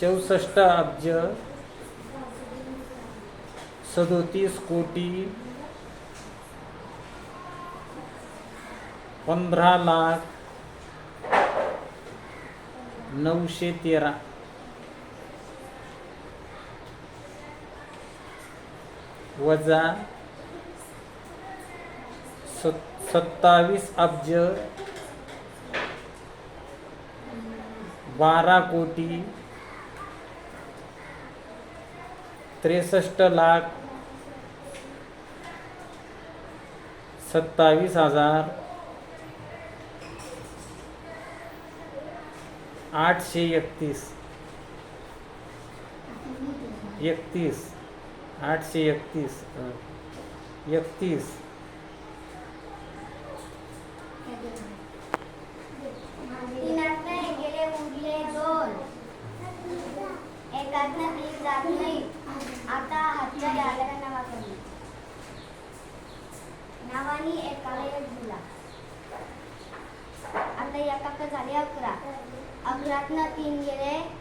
चौसष्ट अब्ज सदोतीस कोटी पंधरा लाख नऊशे तेरा. वजा सत सत्तावीस अब्ज बारा कोटी त्रेसष्ट लाख सत्तावीस हजार आठशे एकतीस. एकतीस. आठशे एकतीस. एकतीस. एकातनं जात नाही. आता दादाला आल्या का नावानी एकाला एक दिला. आता एकाक झाले अकरा. अकरातनं तीन गेले.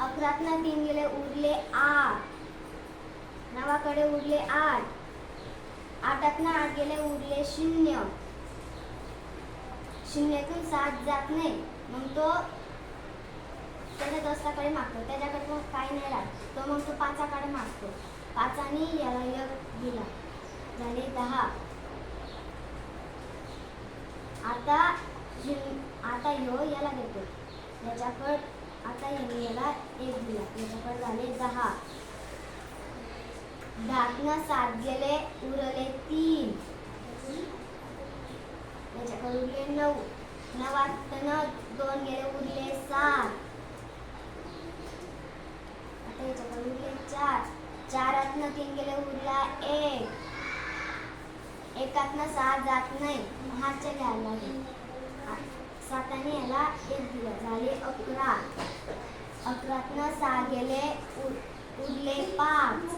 अकरातनं तीन गेले उरले आठ. नावाकडे उरले आठ. आठातनं आठ गेले उरले शून्य. शून्यातून सात जात नाही. मग तो त्याच्या दसराकडे मागतो. त्याच्याकडे मग काही नाही राहत. तो मग तो पाचाकडे मागतो. पाचाने याला एक दिला. झाले दहा. आता आता यो याला देतो. याच्याकड आता याने याला एक दिला. याच्याकड झाले दहा. दहातनं सात गेले उरले तीन. याच्याकडे उरले नऊ. नवात दोन गेले उरले सात. आता याच्याकडे उरले चार. चारातनं तीन गेले उरला एक. एकातनं सहा जात नाही. हातच्या घ्यायला लागेल. साताने याला एक दिलं. झाले अकरा. अकरातनं सहा गेले उर- उरले पाच.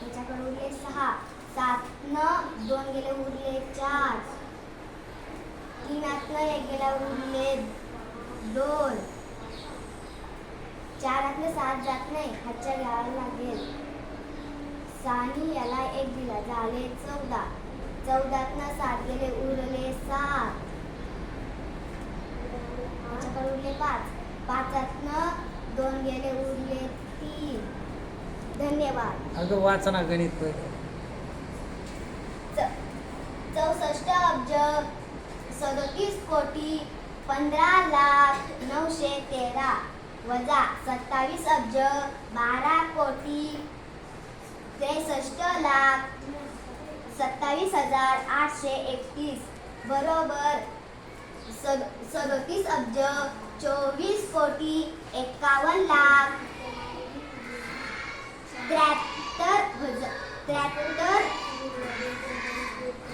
त्याच्याकडे उरले सहा. सातनं दोन गेले उरले चार. तीनातनं एक गेला उरले दोन. चारातनं सात जात नाही हातच्या घ्यायला लागेल. सहानी याला एक दिला झाले चौदा. चौदातनं सात गेले उरले सात. त्याच्याकडे उरले पाच. पाचातनं दोन गेले उरले तीन. धन्यवाद. अगं वाचना गणित पहिले. चौसष्ट अब्ज सदोतीस कोटी पंधरा लाख नऊशे तेरा. वजा सत्तावीस अब्ज बारा कोटी त्रेसष्ट लाख सत्तावीस हजार आठशे एकतीस. बरोबर. सद सदोतीस अब्ज चोवीस कोटी एकावन्न लाख त्र्याहत्तर हजार त्र्याहत्तर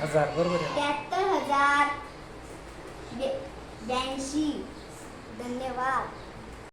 हजार बरोबर त्र्याहत्तर हजार ब्याऐंशी. धन्यवाद.